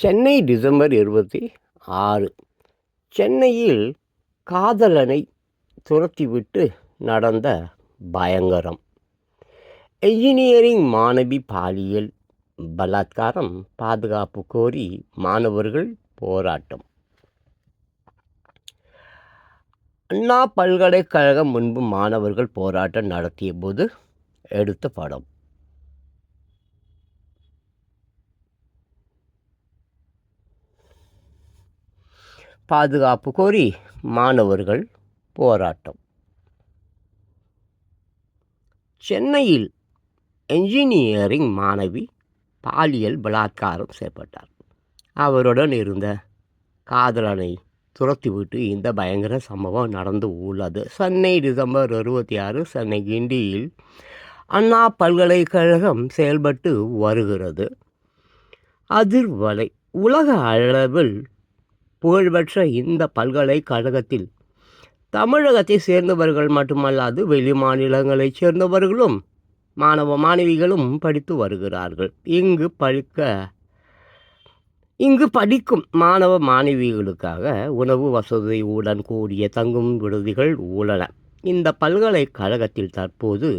Chennai December இருபத்தி ஆறு. சென்னையில் காதலனை துரத்திவிட்டு நடந்த பயங்கரம். என்ஜினியரிங் மாணவி பாலியல் பலாத்காரம் பாதுகாப்பு கோரி மாணவர்கள் போராட்டம். அண்ணா பல்கலைக்கழகம் முன்பு மாணவர்கள் போராட்டம் நடத்திய போது எடுத்த படம். பாதுகாப்பு கோரி மாணவர்கள் போராட்டம். சென்னையில் என்ஜினியரிங் மாணவி பாலியல் பலாத்காரம் செய்யப்பட்டார். அவருடன் இருந்த காதலனை துரத்திவிட்டு இந்த பயங்கர சம்பவம் நடந்து உள்ளது. சென்னை டிசம்பர் இருபத்தி ஆறு சென்னை கிண்டியில் அண்ணா பல்கலைக்கழகம் செயல்பட்டு வருகிறது. அதிர்வலை உலக அளவில் புகழ்பெற்ற இந்த பல்கலைக்கழகத்தில் தமிழகத்தை சேர்ந்தவர்கள் மட்டுமல்லாது வெளி மாநிலங்களைச் சேர்ந்தவர்களும் மாணவ மாணவிகளும் படித்து வருகிறார்கள். இங்கு படிக்க இங்கு படிக்கும் மாணவ மாணவிகளுக்காக உணவு வசதியுடன் கூடிய தங்கும் விடுதிகள் உள்ளன. இந்த பல்கலைக்கழகத்தில் தற்போது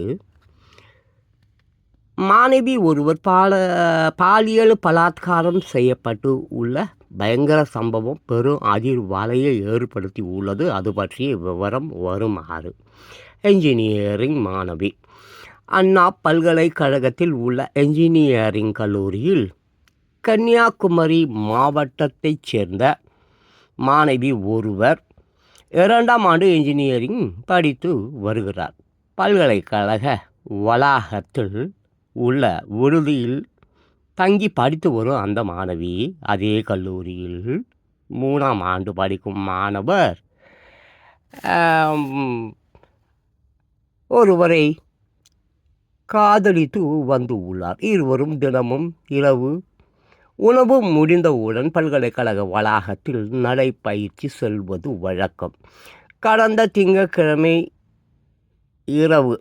மாணவி ஒருவர் பால பாலியல் பலாத்காரம் செய்யப்பட்டு உள்ள பயங்கர சம்பவம் பெரும் அதிர்வலையை ஏற்படுத்தி உள்ளது. அது பற்றிய விவரம் வருமாறு. என்ஜினியரிங் மாணவி. அண்ணா பல்கலைக்கழகத்தில் உள்ள என்ஜினியரிங் கல்லூரியில் கன்னியாகுமரி மாவட்டத்தைச் சேர்ந்த மாணவி ஒருவர் இரண்டாம் ஆண்டு என்ஜினியரிங் படித்து வருகிறார். பல்கலைக்கழக வளாகத்தில் உள்ள விடுதியில் தங்கி படித்து வரும் அந்த மாணவி அதே கல்லூரியில் மூணாம் ஆண்டு படிக்கும் மாணவர். ஒருவரை காதலித்து வந்து உள்ளார். இருவரும் தினமும் இரவு உணவு முடிந்தவுடன் பல்கலைக்கழக வளாகத்தில் நடைப்பயிற்சி செல்வது வழக்கம். கடந்த திங்கட்கிழமை இரவு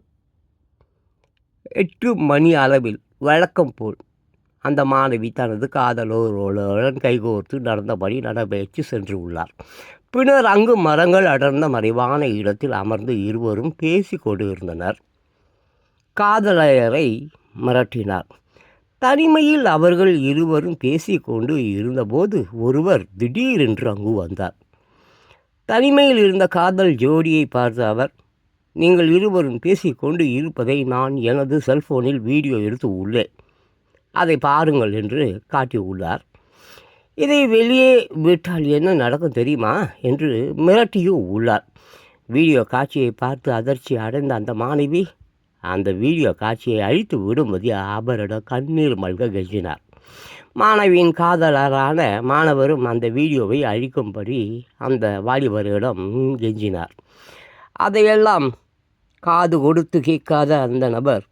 எட்டு மணி அளவில் வழக்கம் போல் அந்த மாணவி தனது காதலோரோடன் கைகோர்த்து நடந்தபடி நடைபயிற்சி சென்று உள்ளார். பின்னர் அங்கு மரங்கள் அடர்ந்த மறைவான இடத்தில் அமர்ந்து இருவரும் பேசி கொண்டிருந்தனர். காதலரை மிரட்டினார். தனிமையில் அவர்கள் இருவரும் பேசிக்கொண்டு இருந்தபோது ஒருவர் திடீரென்று அங்கு வந்தார். தனிமையில் இருந்த காதல் ஜோடியை பார்த்த அவர் நீங்கள் இருவரும் பேசிக்கொண்டு இருப்பதை நான் எனது செல்போனில் வீடியோ எடுத்து உள்ளேன். அதை பாருங்கள் என்று காட்டியுள்ளார். இதை வெளியே விட்டால் என்ன நடக்கும் தெரியுமா? என்று மிரட்டியும் உள்ளார். வீடியோ காட்சியை பார்த்து அதிர்ச்சி அடைந்த அந்த மாணவி அந்த வீடியோ காட்சியை அழித்து விடும்படி அவரிடம் கண்ணீர் மல்க கெஞ்சினார். மாணவியின் காதலரான மாணவரும் அந்த வீடியோவை அழிக்கும்படி அந்த வாலிபரிடம் கெஞ்சினார். அதையெல்லாம் காது கொடுத்து கேட்காத அந்த நபர்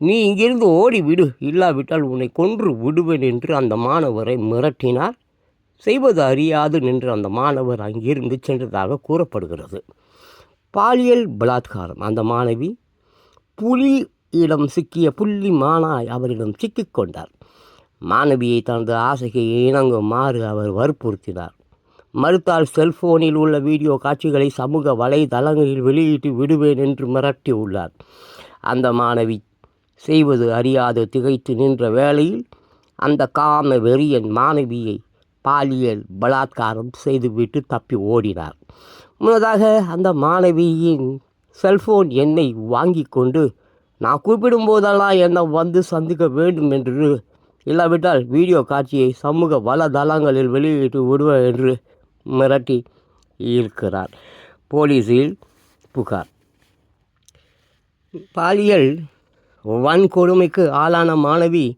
நீ இங்கிருந்து ஓடி விடு இல்லாவிட்டால் உன்னை கொன்று விடுவேன் என்று அந்த மாணவரை மிரட்டினார். செய்வது அறியாது நின்று அந்த மாணவர் அங்கிருந்து சென்றதாக கூறப்படுகிறது. பாலியல் பலாத்காரம். அந்த மாணவி புலியிடம் சிக்கிய புள்ளி மானாய் அவரிடம் சிக்கிக்கொண்டார் மாணவியை தனது ஆசைக்கு இணங்குமாறு அவர் வற்புறுத்தினார். மறுத்தால் செல்போனில் உள்ள வீடியோ காட்சிகளை சமூக வலைதளங்களில் வெளியிட்டு விடுவேன் என்று மிரட்டியுள்ளார். அந்த மாணவி செய்வது அறியாது திகைத்து நின்ற வேளையில் அந்த காம வெறியன் மாணவியை பாலியல் பலாத்காரம் செய்துவிட்டு தப்பி ஓடினார். முன்னதாக அந்த மாணவியின் செல்போன் எண்ணை வாங்கி கொண்டு நான் கூப்பிடும் போதெல்லாம் என்னை வந்து சந்திக்க வேண்டும் என்று இல்லாவிட்டால் வீடியோ காட்சியை சமூக வலைதளங்களில் வெளியிட்டு விடுவேன் என்று மிரட்டி இருக்கிறார். போலீஸில் புகார். பாலியல் வன்கொடுமைக்கு ஆளான மாணவி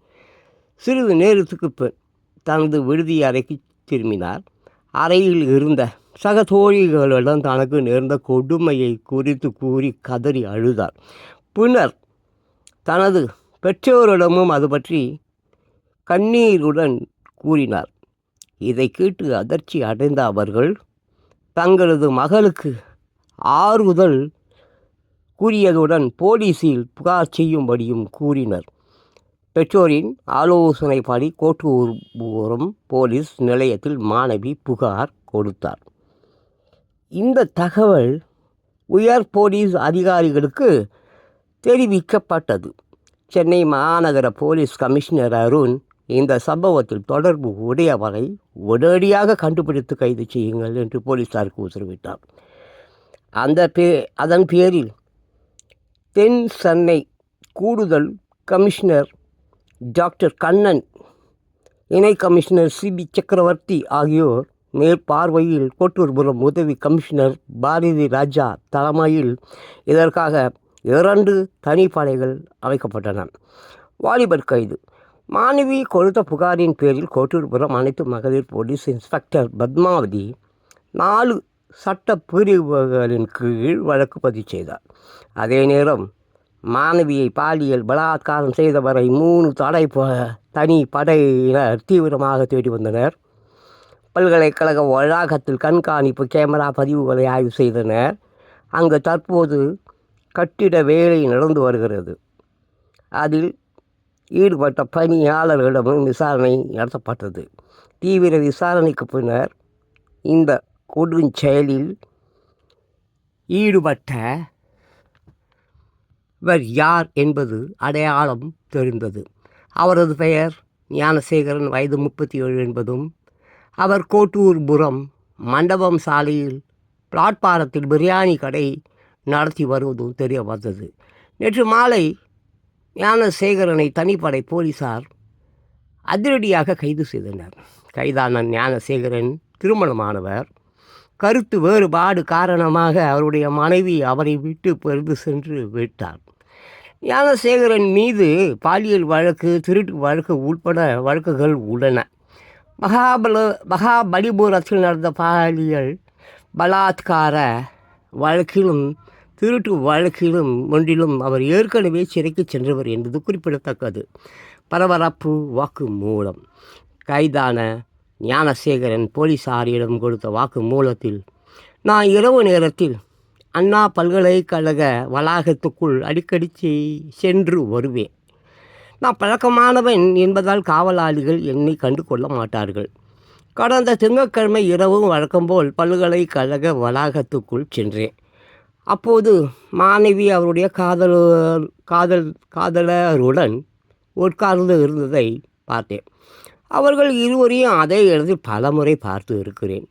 சிறிது நேரத்துக்கு பின் தனது விடுதி அறைக்கு திரும்பினார். அறையில் இருந்த சக தோழிகளிடம் தனக்கு நேர்ந்த கொடுமையை குறித்து கூறி கதறி அழுதார். பின்னர் தனது பெற்றோரிடமும் அது பற்றி கண்ணீருடன் கூறினார். இதை கேட்டு அதிர்ச்சி அடைந்த அவர்கள் தங்களது மகளுக்கு ஆறுதல் கூறியதுடன் போலீஸில் புகார் செய்யும்படியும் கூறினர். பெற்றோரின் ஆலோசனைப்படி கோட்டூர்புரம் போலீஸ் நிலையத்தில் மாணவி புகார் கொடுத்தார். இந்த தகவல் உயர் போலீஸ் அதிகாரிகளுக்கு தெரிவிக்கப்பட்டது. சென்னை மாநகர போலீஸ் கமிஷனர் அருண் இந்த சம்பவத்தில் தொடர்பு உடையவரை உடனடியாக கண்டுபிடித்து கைது செய்யுங்கள் என்று போலீசாருக்கு உத்தரவிட்டார். அந்த பே அதன் பேரில் தென் சென்னை கூடுதல் கமிஷனர் டாக்டர் கண்ணன் இணை கமிஷனர் சிபி சக்கரவர்த்தி ஆகியோர் மேற்பார்வையில் கோட்டூர்புரம் உதவி கமிஷனர் பாரதி ராஜா தலைமையில் இதற்காக இரண்டு தனிப்படைகள் அமைக்கப்பட்டன. வாலிபர் கைது மாணவி கொடுத்த புகாரின் பேரில் கோட்டூர்புரம் அனைத்து மகளிர் போலீஸ் இன்ஸ்பெக்டர் பத்மாவதி நாலு சட்ட பிரிவுகளின் கீழ் வழக்கு பதிவு செய்தார். அதே நேரம் மாணவியை பாலியல் பலாத்காரம் செய்தவரை மூணு தடை ப- தனி படையினர் தீவிரமாக தேடி வந்தனர். பல்கலைக்கழக வளாகத்தில் கண்காணிப்பு கேமரா பதிவுகளை ஆய்வு செய்தனர். அங்கு தற்போது கட்டிட வேலை நடந்து வருகிறது. அதில் ஈடுபட்ட பணியாளர்களிடமும் விசாரணை நடத்தப்பட்டது. தீவிர விசாரணைக்கு பின்னர் இந்த கொடுஞ்செயலில் ஈடுபட்ட இவர் யார் என்பது அடையாளம் தெரிந்தது. அவரது பெயர் ஞானசேகரன் வயது முப்பத்தி ஏழு என்பதும் அவர் கோட்டூர்புரம் மண்டபம் சாலையில் பிளாட்பாரத்தில் பிரியாணி கடை நடத்தி வருவதும் தெரிய வந்தது. நேற்று மாலை ஞானசேகரனை தனிப்படை போலீசார் அதிரடியாக கைது செய்தனர். கைதான ஞானசேகரன் திருமணமானவர். கருத்து வேறுபாடு காரணமாக அவருடைய மனைவி அவரை விட்டு பிறந்து சென்று விட்டார். ஞானசேகரன் மீது பாலியல் வழக்கு திருட்டு வழக்கு உட்பட வழக்குகள் உள்ளன. மகாபல மகாபலிபுரத்தில் நடந்த பாலியல் பலாத்கார வழக்கிலும் திருட்டு வழக்கிலும் ஒன்றிலும் அவர் ஏற்கனவே சிறைக்கு சென்றவர் என்பது குறிப்பிடத்தக்கது. பரபரப்பு வாக்கு மூலம் கைதான ஞானசேகரன் போலீசாரிடம் கொடுத்த வாக்கு மூலத்தில் நான் இரவு நேரத்தில் அண்ணா பல்கலைக்கழக வளாகத்துக்குள் அடிக்கடி செ- சென்று வருவேன். நான் பழக்கமானவன் என்பதால் காவலாளிகள் என்னை கண்டு கொள்ள மாட்டார்கள். கடந்த திங்கட்கிழமை இரவும் வழக்கம்போல் பல்கலைக்கழக வளாகத்துக்குள் சென்றேன். அப்போது மாணவி அவருடைய காதலர் காதல் காதலருடன் உட்கார்ந்து இருந்ததை பார்த்தேன். அவர்கள் இருவரையும் அதே இடத்தில் பலமுறை பார்த்து இருக்கிறேன்.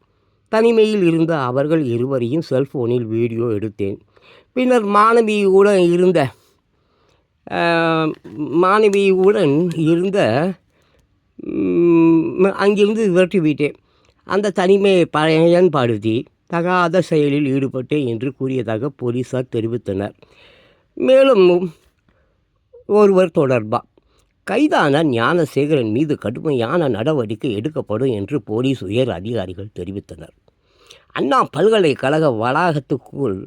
தனிமையில் இருந்த அவர்கள் இருவரையும் செல்ஃபோனில் வீடியோ எடுத்தேன். பின்னர் மாணவியுடன் இருந்த மாணவியுடன் இருந்த அங்கிருந்து விரட்டி விட்டேன் அந்த தனிமையை பயன்படுத்தி தகாத செயலில் ஈடுபட்டேன் என்று கூறியதாக போலீசார் தெரிவித்தனர். மேலும் ஒருவர் தொடர்பா? கைதான ஞானசேகரன் மீது கடுமையான நடவடிக்கை எடுக்கப்படும் என்று போலீஸ் உயர் அதிகாரிகள் தெரிவித்தனர். அண்ணா பல்கலைக்கழக வளாகத்துக்குள்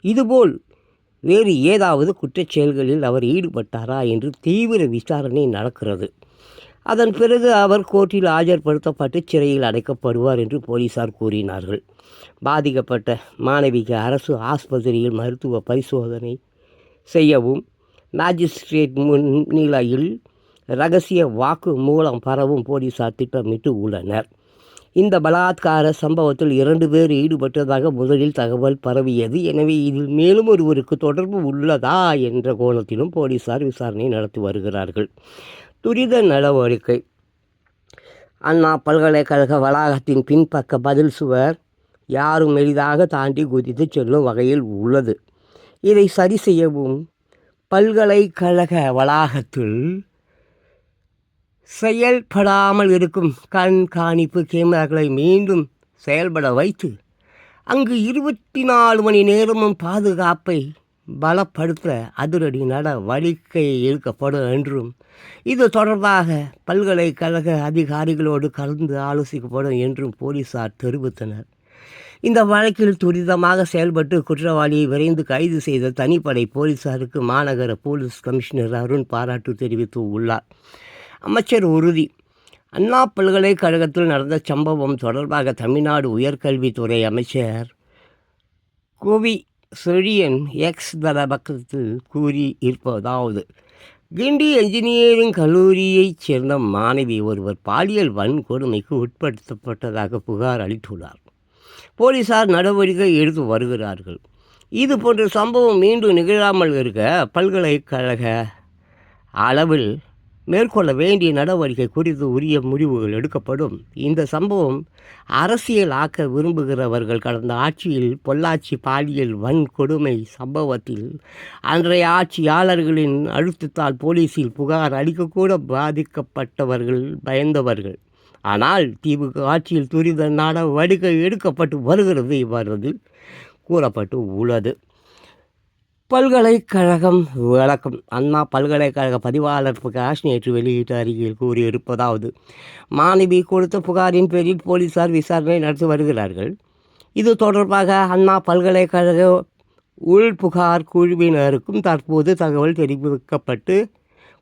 இதுபோல் வேறு ஏதாவது குற்றச்செயல்களில் அவர் ஈடுபட்டாரா என்று தீவிர விசாரணை நடக்கிறது. அதன் பிறகு அவர் கோர்ட்டில் ஆஜர்படுத்தப்பட்டு சிறையில் அடைக்கப்படுவார் என்று போலீசார் கூறினார்கள். பாதிக்கப்பட்ட மாணவிக்கு அரசு ஆஸ்பத்திரியில் மருத்துவ பரிசோதனை செய்யவும் மேஜிஸ்ட்ரேட் முன்னிலையில் ரகசிய வாக்கு மூலம் பரவும் போலீசார் திட்டமிட்டு உள்ளனர். இந்த பலாத்கார சம்பவத்தில் இரண்டு பேர் ஈடுபட்டதாக முதலில் தகவல் பரவியது. எனவே இதில் மேலும் ஒருவருக்கு தொடர்பு உள்ளதா என்ற கோணத்திலும் போலீசார் விசாரணை நடத்தி வருகிறார்கள். துரித நடவடிக்கை. அண்ணா பல்கலைக்கழக வளாகத்தின் பின்பக்க பதில் சுவர் யாரும் எளிதாக தாண்டி குதித்து செல்லும் வகையில் உள்ளது. இதை சரி செய்யவும் பல்கலைக்கழக வளாகத்தில் செயல்படாமல் இருக்கும் கண்காணிப்பு கேமராக்களை மீண்டும் செயல்பட வைத்து அங்கு இருபத்தி நாலு மணி நேரமும் பாதுகாப்பை பலப்படுத்த அதிரடி நடவடிக்கை எடுக்கப்படும் என்றும் இது தொடர்பாக பல்கலைக்கழக அதிகாரிகளோடு கலந்து ஆலோசிக்கப்படும் என்றும் போலீசார் தெரிவித்தனர். இந்த வழக்கில் துரிதமாக செயல்பட்டு குற்றவாளியை விரைந்து கைது செய்த தனிப்படை போலீசாருக்கு மாநகர போலீஸ் கமிஷனர் அருண் பாராட்டு தெரிவித்து உள்ளார். அமைச்சர் உறுதி அண்ணா பல்கலைக்கழகத்தில் நடந்த சம்பவம் தொடர்பாக தமிழ்நாடு உயர்கல்வித்துறை அமைச்சர் கோவி செழியன் எக்ஸ் தள பக்கத்தில் கூறி இருப்பதாவது. கிண்டி என்ஜினியரிங் கல்லூரியைச் சேர்ந்த மாணவி ஒருவர் பாலியல் வன்கொடுமைக்கு உட்படுத்தப்பட்டதாக புகார் அளித்துள்ளார். போலீசார் நடவடிக்கை எடுத்து வருகிறார்கள். இது போன்ற சம்பவம் மீண்டும் நிகழாமல் இருக்க பல்கலைக்கழக அளவில் மேற்கொள்ள வேண்டிய நடவடிக்கை குறித்து உரிய முடிவுகள் எடுக்கப்படும். இந்த சம்பவம் அரசியல் ஆக்க விரும்புகிறவர்கள் கடந்த ஆட்சியில் பொள்ளாச்சி பாலியல் வன்கொடுமை சம்பவத்தில் அன்றைய ஆட்சியாளர்களின் அழுத்தத்தால் போலீசில் புகார் அளிக்கக்கூட பாதிக்கப்பட்டவர்கள் பயந்தவர்கள். ஆனால் திமுக ஆட்சியில் துரித நடவடிக்கை எடுக்கப்பட்டு வருகிறது இவ்வாறு கூறப்பட்டு உள்ளது. பல்கலைக்கழகம் விளக்கம். அண்ணா பல்கலைக்கழக பதிவாளர் பிரகாஷ் நேற்று வெளியிட்ட அறிக்கையில் கூறியிருப்பதாவது மாணவி கொடுத்த புகாரின் பேரில் போலீசார் விசாரணை நடத்தி வருகிறார்கள். இது தொடர்பாக அண்ணா பல்கலைக்கழக உள் புகார் குழுவினருக்கும் தற்போது தகவல் தெரிவிக்கப்பட்டு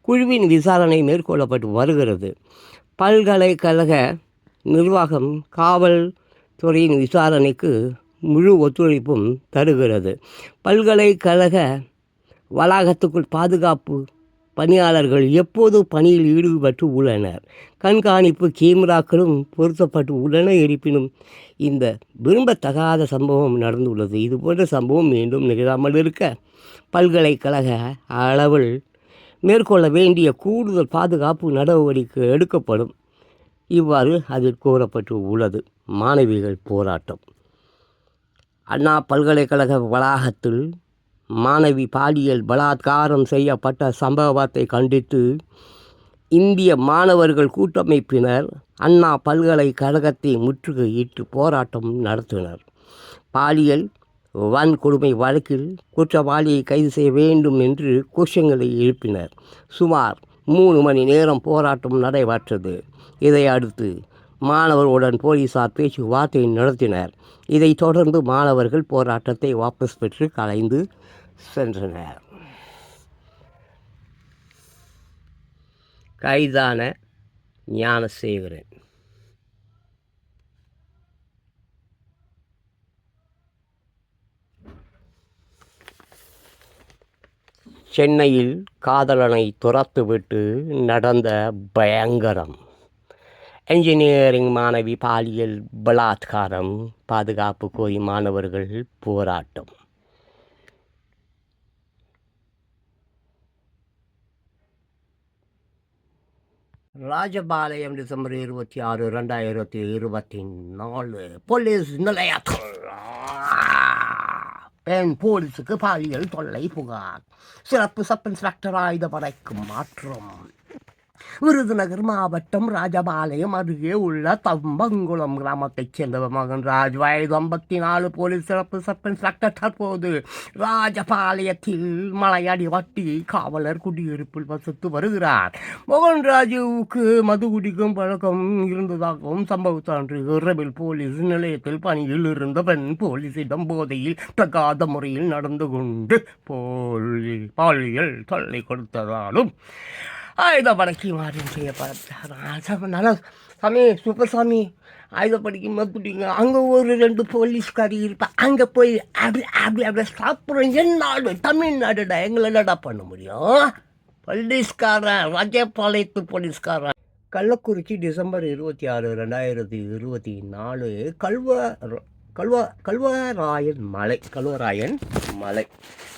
குழுவின் விசாரணை மேற்கொள்ளப்பட்டு வருகிறது. பல்கலைக்கழக நிர்வாகம் காவல்துறையின் விசாரணைக்கு முழு ஒத்துழைப்பும் தருகிறது. பல்கலைக்கழக வளாகத்துக்குள் பாதுகாப்பு பணியாளர்கள் எப்போது பணியில் ஈடுபட்டு உள்ளனர்? கண்காணிப்பு கேமராக்களும் பொருத்தப்பட்டு உள்ளன இருப்பினும் இந்த விரும்பத்தகாத சம்பவம் நடந்துள்ளது. இதுபோன்ற சம்பவம் மீண்டும் நிகழாமல் இருக்க பல்கலைக்கழக அளவில் மேற்கொள்ள வேண்டிய கூடுதல் பாதுகாப்பு நடவடிக்கை எடுக்கப்படும். இவ்வாறு அதில் கூறப்பட்டு உள்ளது. மாணவிகள் போராட்டம். அண்ணா பல்கலைக்கழக வளாகத்தில் மாணவி பாலியல் பலாத்காரம் செய்யப்பட்ட சம்பவத்தை கண்டித்து இந்திய மாணவர்கள் கூட்டமைப்பினர் அண்ணா பல்கலைக்கழகத்தை முற்றுகையிட்டு போராட்டம் நடத்தினர். பாலியல் வன்கொடுமை வழக்கில் குற்றவாளியை கைது செய்ய வேண்டும் என்று கோஷங்களை எழுப்பினர். சுமார் மூணு மணி நேரம் போராட்டம் நடைபெற்றது. இதை அடுத்து மாணவர்களுடன் போலீசார் பேச்சுவார்த்தை நடத்தினர். இதைத் தொடர்ந்து மாணவர்கள் போராட்டத்தை வாபஸ் பெற்று கலைந்து சென்றனர். கைதான ஞானசேகரன். சென்னையில் காதலனை துரத்துவிட்டு நடந்த பயங்கரம். என்ஜினியரிங் மாணவி பாலியல் பலாத்காரம் பாதுகாப்பு கோரி மாணவர்கள் போராட்டம். ராஜபாளையம் டிசம்பர் இருபத்தி ஆறு ரெண்டாயிரத்தி இருபத்தி நாலு. போலீஸ் நிலையத்தில் பெண் போலீஸுக்கு பாலியல் தொல்லை புகார். சிறப்பு சப் இன்ஸ்பெக்டர் ஆயுதப்படைக்கு மாற்றம். விருதுநகர் மாவட்டம் ராஜபாளையம் அருகே உள்ள தம்பங்குளம் கிராமத்தைச் சேர்ந்தவர் மகன் ராஜ் வயது ஐம்பத்தி நாலு போலீஸ் சிறப்பு சப் இன்ஸ்பெக்டர் தற்போது ராஜபாளையத்தில் மலையடி வட்டி காவலர் குடியிருப்பில் வசித்து வருகிறார். மோகன் ராஜுவுக்கு மது குடிக்கும் பழக்கம் இருந்ததாகவும் சம்பவத்தன்று இரவில் போலீஸ் நிலையத்தில் பணியில் இருந்த பெண் போலீசிடம் போதையில் தகாத முறையில் நடந்து கொண்டு போலி பாலியல் தொல்லை கொடுத்ததாலும் ஆயுதப்படைக்கு மாற்றம் செய்யப்பட்டார் சாமி சுப்பசாமி ஆயுத படைக்கு மறுத்துட்டீங்க அங்கே ஒரு ரெண்டு போலீஸ்காரி இருப்பா. அங்கே போய் அப்படி அப்படி அப்படி சாப்பிட்றோம். என்னாடு தமிழ்நாடுடா. எங்களை என்னடா பண்ண முடியும்? போலீஸ்காரன் ராஜபாளையத்து போலீஸ்காரன். கள்ளக்குறிச்சி டிசம்பர் இருபத்தி ஆறு ரெண்டாயிரத்தி இருபத்தி நாலு கல்வ கல்வா கல்வராயன் மலை கல்வராயன் மலை.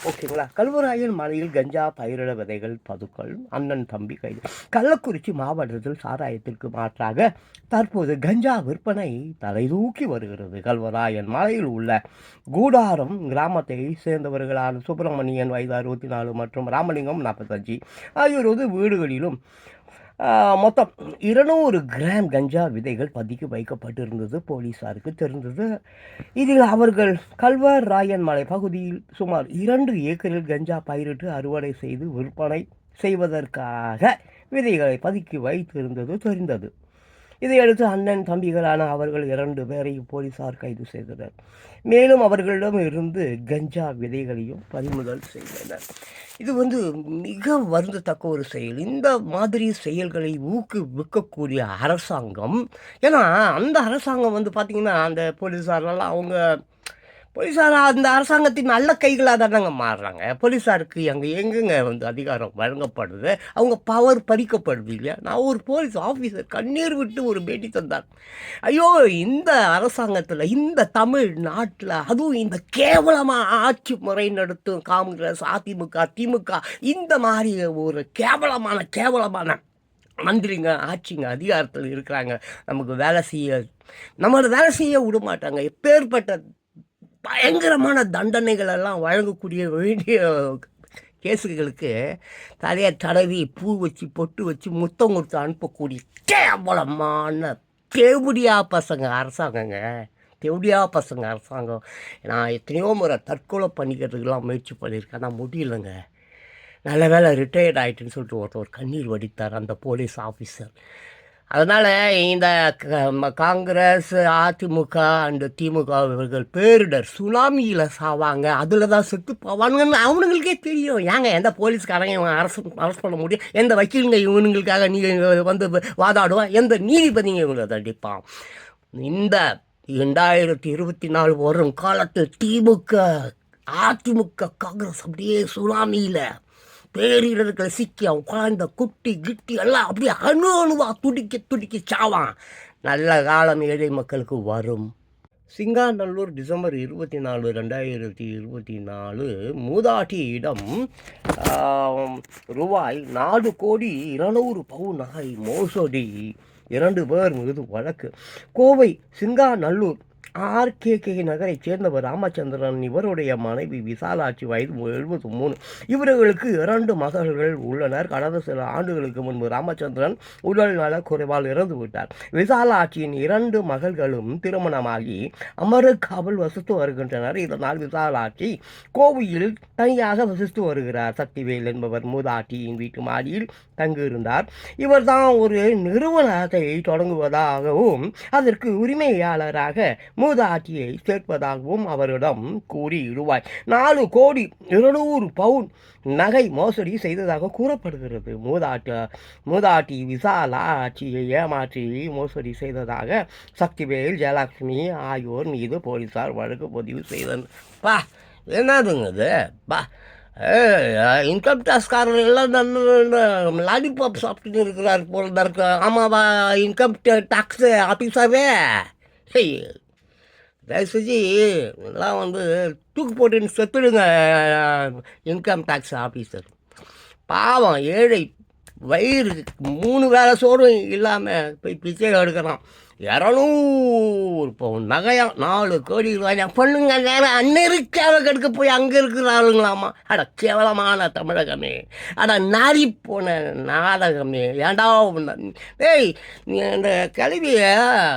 ஓகேங்களா கல்வராயன் மலையில் கஞ்சா பயிரிட விதைகள் பதுக்கள் அண்ணன் தம்பி கைது கள்ளக்குறிச்சி மாவட்டத்தில் சாராயத்திற்கு மாற்றாக தற்போது கஞ்சா விற்பனை தலைதூக்கி வருகிறது. கல்வராயன் மலையில் உள்ள கூடாரம் கிராமத்தை சேர்ந்தவர்களான சுப்பிரமணியன் வயது அறுபத்தி நாலு மற்றும் ராமலிங்கம் நாற்பத்தஞ்சு ஆகியோரது வீடுகளிலும் மொத்தம் இருநூறு கிராம் கஞ்சா விதைகள் பதுக்கி வைக்கப்பட்டிருந்தது போலீஸாருக்கு தெரிந்தது. இதில் அவர்கள் கல்வர் ராயன் மலை பகுதியில் சுமார் இரண்டு ஏக்கரில் கஞ்சா பயிரிட்டு அறுவடை செய்து விற்பனை செய்வதற்காக விதைகளை பதுக்கி வைத்திருந்தது தெரிந்தது. இதையடுத்து அண்ணன் தம்பிகளான அவர்கள் இரண்டு பேரையும் போலீசார் கைது செய்தனர். மேலும் அவர்களிடம் இருந்து கஞ்சா விதைகளையும் பறிமுதல் செய்தனர். இது வந்து மிக வருந்தத்தக்க ஒரு செயல். இந்த மாதிரி செயல்களை ஊக்குவிக்கக்கூடிய அரசாங்கம் ஏன்னா அந்த அரசாங்கம் வந்து பார்த்திங்கன்னா அந்த போலீஸாரெல்லாம் அவங்க போலீஸார்? அந்த அரசாங்கத்தின் நல்ல கைகளாக தானங்க மாறுறாங்க. போலீஸாருக்கு அங்கே எங்கெங்க வந்து அதிகாரம் வழங்கப்படுது? அவங்க பவர் பறிக்கப்படுது இல்லையா? நான் ஒரு போலீஸ் ஆஃபீஸர் கண்ணீர் விட்டு ஒரு பேட்டி தந்தார். ஐயோ இந்த அரசாங்கத்தில் இந்த தமிழ் நாட்டில் அதுவும் இந்த கேவலமாக ஆட்சி முறை நடத்தும் காங்கிரஸ் அதிமுக திமுக இந்த மாதிரி ஒரு கேவலமான கேவலமான மந்திரிங்க ஆட்சிங்க அதிகாரத்தில் இருக்கிறாங்க. நமக்கு வேலை செய்ய நம்மளை வேலை செய்ய விட மாட்டாங்க. எப்பேற்பட்ட பயங்கரமான தண்டனைகள் எல்லாம் வழங்கக்கூடிய வேண்டிய கேஸுகளுக்கு தலையை தடவி பூ வச்சு பொட்டு வச்சு முத்தம் கொடுத்து அனுப்பக்கூடிய கேவலமான தேவடியா பசங்க அரசாங்கங்க. தேவடியா பசங்க அரசாங்கம். நான் எத்தனையோ முறை தற்கொலை பண்ணிக்கிறதுக்கெல்லாம் முயற்சி பண்ணியிருக்கேன். ஆனால் முடியலைங்க. நல்ல வேலை ரிட்டையர்ட் ஆகிட்டுன்னு சொல்லிட்டு ஒருத்தர் கண்ணீர் வடித்தார் அந்த போலீஸ் ஆஃபீஸர் அதனால் இந்த க- ம- காங்கிரஸ் அதிமுக அண்டு திமுக இவர்கள் பேரிடர் சுனாமியில் சாவாங்க. அதில் தான் செத்து போவானுங்கன்னு அவனுங்களுக்கே தெரியும். ஏங்க எந்த போலீஸ்காரங்க இவன் அரசு அரெஸ்ட் பண்ண முடியும்? எந்த வக்கீலுங்க இவனுங்களுக்காக நீங்கள் வந்து வாதாடுவான்? எந்த நீதிபதிங்க இவங்களை தண்டிப்பான்? இந்த ரெண்டாயிரத்தி இருபத்தி நாலு வரும் காலத்தில் திமுக அதிமுக காங்கிரஸ் அப்படியே சுனாமியில் பேரிடர்கள் சிக்கி உட்கார்ந்த குட்டி கிட்டி எல்லாம் அப்படியே அணு அணுவா துடிக்க துடிக்க சாவான். நல்ல காலம் ஏழை மக்களுக்கு வரும். சிங்காநல்லூர் டிசம்பர் இருபத்தி நாலு ரெண்டாயிரத்தி இருபத்தி நாலு மூதாட்டியிடம் ரூபாய் நாலு கோடி இருநூறு பவுன் நகை மோசடி. இரண்டு பேர் மீது வழக்கு. கோவை சிங்காநல்லூர் ஆர்கேகே நகரைச் சேர்ந்தவர் ராமச்சந்திரன். இவருடைய மனைவி விசாலாட்சி வயது எழுபத்தி மூணு இவர்களுக்கு இரண்டு மகள்கள் உள்ளனர். கடந்த சில ஆண்டுகளுக்கு முன்பு ராமச்சந்திரன் உடல் நலக் குறைவால் இறந்து விட்டார். விசாலாட்சியின் இரண்டு மகள்களும் திருமணமாகி அமெரிக்காவில் வசித்து வருகின்றனர். இதனால் விசாலாட்சி கோவிலில் தனியாக வசித்து வருகிறார். சக்திவேல் என்பவர் மூதாட்டியின் வீட்டு மாடியில் தங்கியிருந்தார். இவர்தான் ஒரு நிறுவனத்தை தொடங்குவதாகவும் அதற்கு உரிமையாளராக மூதாட்டியை சேர்ப்பதாகவும் அவரிடம் கூறி ரூபாய் நாலு கோடி இருநூறு பவுன் நகை மோசடி செய்ததாக கூறப்படுகிறது. மூதாட்டி மூதாட்டி விசாலாட்சியை ஏமாற்றி மோசடி செய்ததாக சக்திவேல் ஜெயலட்சுமி ஆகியோர் மீது போலீசார் வழக்கு பதிவு செய்தனர். பா என்னதுங்க இது? பா இன்கம் டேக்ஸ்காரர் எல்லாம் லாலிபாப் சாப்பிட்டு இருக்கிறார் போல தான் இருக்கு. ஆமாவா இன்கம் டேக்ஸ் ஆஃபீஸாவே தயவு செஞ்சு எல்லாம் வந்து தூக்கு போட்டுன்னு செத்துடுங்க இன்கம் டேக்ஸ் ஆஃபீஸர் பாவம் ஏழை வயிறு மூணு வேலை சோறும் இல்லாமல் போய் பிச்சை எடுக்கிறான். இரநூறு பவுன் நகையா நாலு கோடி ரூபாய். பொண்ணுங்க நேரம் அமெரிக்காவை கெடுக்க போய் அங்கே இருக்கிறாளுங்களாமா? அட கேவலமான தமிழகமே. அட நாரி போன நாடகமே. ஏண்டா டேய் நீ அந்த கல்வியை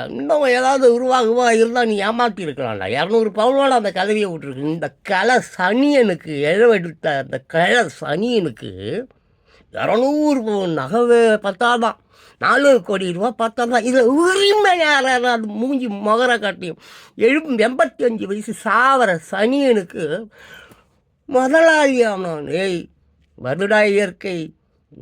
இன்னும் ஏதாவது உருவாகுவா இருந்தால் நீ ஏமாற்றி இருக்கலாம்டா. இரநூறு பவுனோட அந்த கல்வியை விட்டுருக்கு. இந்த கலை சனியனுக்கு எழுவெடுத்த அந்த கலை சனியனுக்கு இரநூறு பவுன் நகை பத்தாதான். நாலு கோடி ரூபா பத்தாதான். இதில் உரிமையாளர் அது மூஞ்சி முகர காட்டியும். எழு எண்பத்தி அஞ்சு வயசு சாவர சனியனுக்கு முதலாளி ஆனான் ஏய் வருடா இயற்கை.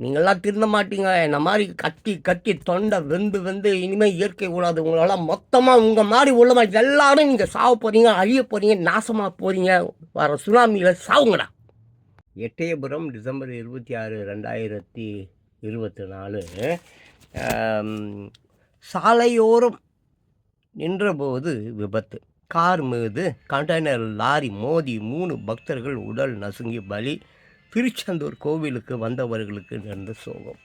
நீங்களாம் திருந்த மாட்டீங்க. என்ன மாதிரி கத்தி கத்தி தொண்டை வெந்து வெந்து இனிமேல் இயற்கை கூடாது உங்களெல்லாம் மொத்தமாக உங்கள் மாதிரி உள்ளமா எல்லாரும் நீங்கள் சாவ போகிறீங்க அழிய போகிறீங்க நாசமாக போகிறீங்க வர சுனாமியில் சாவுங்கடா. எட்டயபுரம் டிசம்பர் இருபத்தி ஆறு ரெண்டாயிரத்தி இருபத்தி நாலு சாலையோரம் நின்றபோது விபத்து. கார் மீது கண்டெய்னர் லாரி மோதி மூணு பக்தர்கள் உடல் நசுங்கி பலி. திருச்செந்தூர் கோவிலுக்கு வந்தவர்களுக்கு நடந்த சோகம்.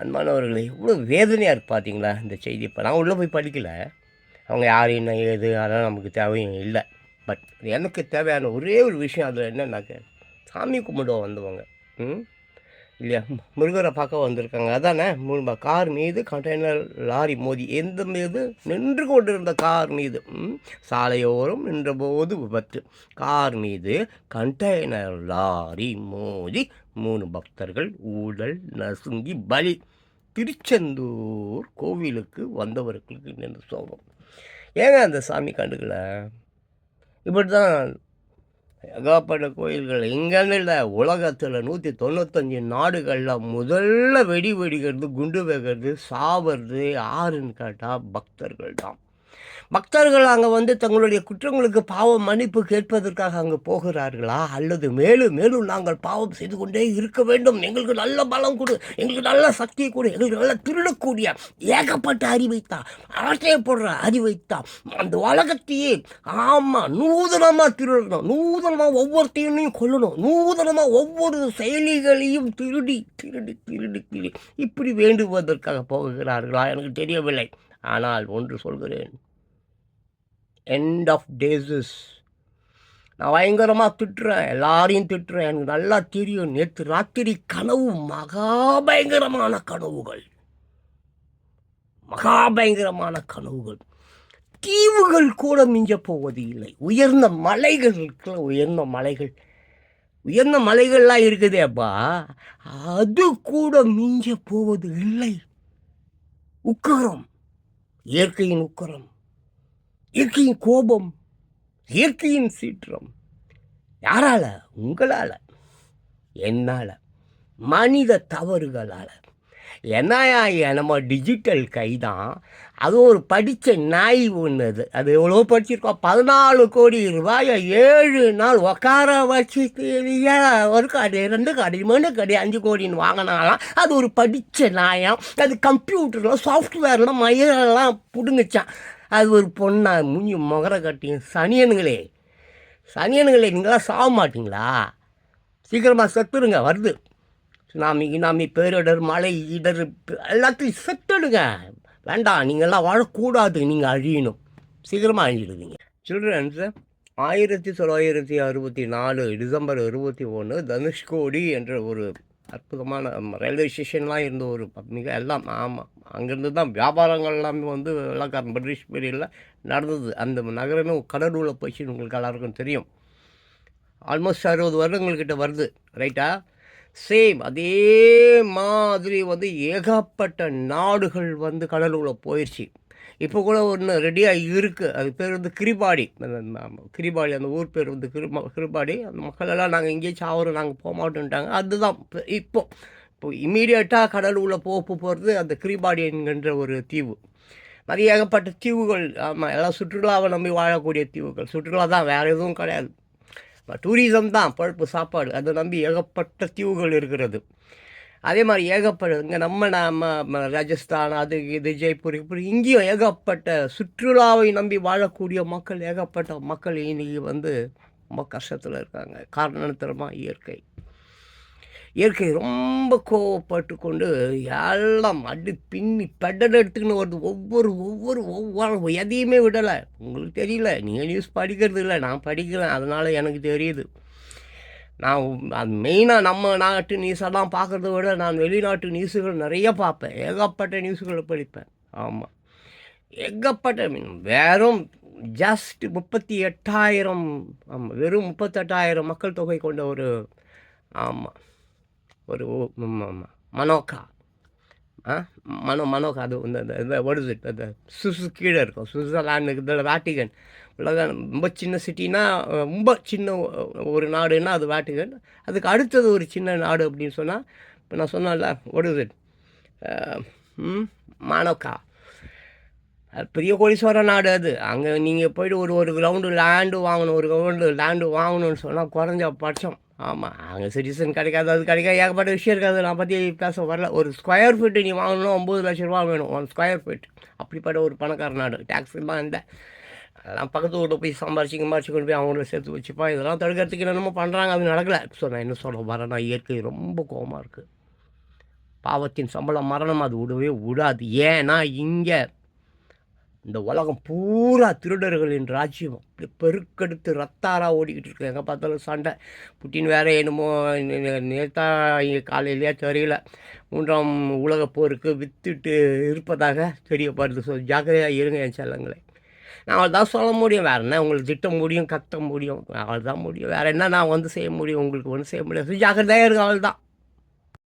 அன்பானவர்களே எவ்வளோ வேதனையாக இருக்குது பார்த்தீங்களா இந்த செய்தி? இப்போ நான் உள்ளே போய் படிக்கல. அவங்க யார் என்ன ஏது அதெல்லாம் நமக்கு தேவையும் இல்லை. பட் எனக்கு தேவையான ஒரே ஒரு விஷயம் அதில் என்னன்னாக்க சாமி கும்பிட வந்தவங்க. ம்? இல்லையா? முருகரை பார்க்க வந்திருக்காங்க. அதானே? மூணு கார் மீது கண்டெய்னர் லாரி மோதி எந்த மீது? நின்று கொண்டிருந்த கார் மீது. ம், சாலையோரம் நின்றபோது விபத்து. கார் மீது கண்டெய்னர் லாரி மோதி மூணு பக்தர்கள் ஊழல் நசுங்கி பலி. திருச்செந்தூர் கோவிலுக்கு வந்தவர்களுக்கு நின்று சோகம். ஏங்க அந்த சாமி கண்டுக்கல? இப்படி தான் ஏகப்பட்ட கோயில்கள் இங்கேருந்து இல்லை உலகத்தில் நூற்றி தொண்ணூத்தஞ்சு நாடுகளில் முதல்ல வெடி வெடிக்கிறது குண்டு வைக்கிறது சாவறது யாருன்னு கேட்டால் பக்தர்கள் தான் பக்தர்கள் அங்கே வந்து தங்களுடைய குற்றங்களுக்கு பாவம் மன்னிப்பு கேட்பதற்காக அங்கே போகிறார்களா? அல்லது மேலும் மேலும் நாங்கள் பாவம் செய்து கொண்டே இருக்க வேண்டும். எங்களுக்கு நல்ல பலம் கொடு. எங்களுக்கு நல்ல சக்தியை கொடு. எங்களுக்கு நல்ல திருடக்கூடிய ஏகப்பட்ட அறிவைத்தான் ஆசையப்படுற அறிவைத்தான் அந்த உலகத்தையே ஆமாம் நூதனமாக திருடணும். நூதனமாக ஒவ்வொருத்தையும் கொள்ளணும் நூதனமாக ஒவ்வொரு செயலிகளையும் திருடி திருடி திருடி திருடி இப்படி வேண்டுவதற்காக போகிறார்களா? எனக்கு தெரியவில்லை. ஆனால் ஒன்று சொல்கிறேன். எண்ட் ஆஃப் டேஸஸ் நான் பயங்கரமாக திட்டுறேன். எல்லாரையும் திட்டுறேன். எனக்கு நல்லா தெரியும். நேற்று ராத்திரி கனவு மகா பயங்கரமான கனவுகள். மகா பயங்கரமான கனவுகள். தீவுகள் கூட மிஞ்ச போவது இல்லை. உயர்ந்த மலைகள் இருக்குல்ல உயர்ந்த மலைகள். உயர்ந்த மலைகள்லாம் இருக்குதே அப்பா. அது கூட மிஞ்ச போவது இல்லை. உக்கரம். இயற்கையின் உக்கரம். இயற்கையின் கோபம் இயற்கையின் சீற்றம். யாரால? உங்களால். என்னால்? மனித தவறுகளால். என்னையா நம்ம டிஜிட்டல் கை தான் அது ஒரு படித்த நாய் ஒன்று அது அது எவ்வளோ படிச்சிருக்கோம். பதினாலு கோடி ரூபாயை ஏழு நாள் உக்கார வச்சு ஒரு கடை ரெண்டு கடை மூணு கடை அஞ்சு கோடின்னு வாங்கினாலாம். அது ஒரு படித்த நாயம் அது கம்ப்யூட்டரில் சாஃப்ட்வேர்லாம் மயிரெல்லாம் பிடுங்குச்சான் அது ஒரு பொண்ணா முஞ்சி முகர கட்டியும் சனியனுங்களே. சனியனுங்களே நீங்களாம் சாக மாட்டிங்களா? சீக்கிரமாக செத்துருங்க வருது. சுனாமி கினாமி பேரிடர் மழை இடர் எல்லாத்தையும் செத்துடுங்க. வேண்டாம் நீங்கள்லாம் வாழக்கூடாது நீங்கள் அழியணும். சீக்கிரமாக அழிஞ்சிடுவீங்க. சில்ட்ரன்ஸ் ஆயிரத்தி தொள்ளாயிரத்தி அறுபத்தி நாலு டிசம்பர் இருபத்தி ஒன்று தனுஷ்கோடி என்ற ஒரு அற்புதமான ரயில்வே ஸ்டேஷன்லாம் இருந்த ஒரு மிக எல்லாம் ஆமாம் அங்கேருந்து தான் வியாபாரங்கள் எல்லாமே வந்து வெள்ளக்காரன் பிரிட்டிஷ் பீரியடில் நடந்தது. அந்த நகரமே கடலூரில் போச்சு உங்களுக்கு எல்லாருக்கும் தெரியும். ஆல்மோஸ்ட் அறுபது வருடங்கள்கிட்ட வருது ரைட்டா சேம் அதே மாதிரி வந்து ஏகப்பட்ட நாடுகள் வந்து கடலூரில் போயிடுச்சு இப்போ கூட ஒன்று ரெடியாக இருக்குது அது பேர் வந்து கிரிபாடி. அந்த கிரிபாடி அந்த ஊர் பேர் வந்து கிருமா கிரிபாடி. அந்த மக்கள் எல்லாம் நாங்கள் எங்கேயும் சாவரம் நாங்கள் போக மாட்டோன்ட்டாங்க. அதுதான் இப்போ இப்போ. இப்போ இம்மீடியட்டாக உள்ள போப்பு போகிறது அந்த கிரிபாடி என்கின்ற ஒரு தீவு. நிறைய ஏகப்பட்ட தீவுகள் ஆமாம் எல்லாம் சுற்றுலாவை நம்பி வாழக்கூடிய தீவுகள். சுற்றுலா தான் வேறு எதுவும் கிடையாது. டூரிசம் தான் பழுப்பு சாப்பாடு. அதை நம்பி ஏகப்பட்ட தீவுகள் இருக்கிறது. அதே மாதிரி ஏகப்பட்ட இங்கே நம்ம நம்ம ம- ராஜஸ்தான் அது இது ஜெய்ப்பூர் இப்படி இங்கேயும் ஏகப்பட்ட சுற்றுலாவை நம்பி வாழக்கூடிய மக்கள் ஏகப்பட்ட மக்கள் இன்னைக்கு வந்து ரொம்ப கஷ்டத்தில் இருக்காங்க. காரணத்தரமாக இயற்கை. இயற்கை ரொம்ப கோவப்பட்டு கொண்டு எல்லாம் அடி பின்னி பெடல் எடுத்துக்கின்னு வருது. ஒவ்வொரு ஒவ்வொரு ஒவ்வொரு எதையுமே விடலை. உங்களுக்கு தெரியல நீங்கள் நியூஸ் படிக்கிறது இல்லை நான் படிக்கிறேன். அதனால் எனக்கு தெரியுது. நான் அது மெயினாக நம்ம நாட்டு நியூஸெல்லாம் பார்க்குறத விட நான் வெளிநாட்டு நியூஸுகள் நிறைய பார்ப்பேன். ஏகப்பட்ட நியூஸுகளை படிப்பேன். ஆமாம் ஏகப்பட்ட மீன் வெறும் ஜஸ்ட் முப்பத்தி எட்டாயிரம் ஆமாம் வெறும் முப்பத்தெட்டாயிரம் மக்கள் தொகை கொண்ட ஒரு ஆமாம் ஒரு ஆமாம் மனோக்கா ஆ? மனோ மனோக்கா அது இந்த இந்த- இந்த வருது இந்த சுசு கீழே இருக்கும். சுவிட்சர்லாண்டுக்கு இந்த வேட்டிகன் உலக ரொம்ப சின்ன சிட்டினா ரொம்ப சின்ன ஒரு நாடுன்னா அது வேட்டிகன். அதுக்கு அடுத்தது ஒரு சின்ன நாடு அப்படின்னு சொன்னால் இப்போ நான் சொன்னேன்ல வருது மானோக்கா. அது பெரிய கோடீஸ்வர நாடு அது. அங்கே நீங்கள் போய்ட்டு ஒரு ஒரு கிரவுண்டு லேண்டு வாங்கணும் ஒரு கிரவுண்டு லேண்டு வாங்கணும்னு சொன்னால் குறைஞ்ச பட்சம். ஆமாம் அங்கே சிட்டிசன் கிடைக்காது அது கிடைக்காது ஏகப்பட்ட விஷயம் இருக்காது. நான் பற்றி பேச வரல. ஒரு ஸ்கொயர் ஃபீட்டு நீ வாங்கணும்னா ஒம்பது லட்ச ரூபா வேணும் ஒன் ஸ்கொயர் ஃபீட் அப்படிப்பட்ட ஒரு பணக்கார நாடு. டேக்ஸ் எல்லாம் இல்லை. அதெல்லாம் பக்கத்து வீட்டில் போய் சம்பாரிச்சு சம்பாரிச்சு கொண்டு போய் அவங்கள சேர்த்து வச்சுப்பா. இதெல்லாம் தடுக்கிறதுக்கு என்னென்னமோ பண்ணுறாங்க அது நடக்கலை. ஸோ நான் என்ன சொல்ல வரேன்னா இயற்கை ரொம்ப கோவமாக இருக்குது பாவத்தின் சம்பளம் மரணம் அது விடவே விடாது. ஏன்னா இங்கே இந்த உலகம் பூரா திருடர்களின் ராஜ்யம். அப்படி பெருக்கெடுத்து ரத்தாரா ஓடிக்கிட்டு இருக்கு. எங்கே பார்த்தாலும் சண்டை. புட்டின் வேற என்னமோ நேத்தா இங்கே காலையிலேயே தெரியல. மூன்றாம் உலக போருக்கு வித்துட்டு இருப்பதாக தெரியப்படுது ஸோ ஜாக்கிரதையாக இருங்க என் செல்லங்களே. நான் அவள் தான் சொல்ல முடியும். வேறு என்ன உங்களுக்கு திட்ட முடியும் கத்த முடியும். அவள் தான் முடியும். வேறு என்ன நான் வந்து செய்ய முடியும்? உங்களுக்கு ஒன்றும் செய்ய முடியாது. ஜாக்கிரதையாக இருங்க அவள் தான்.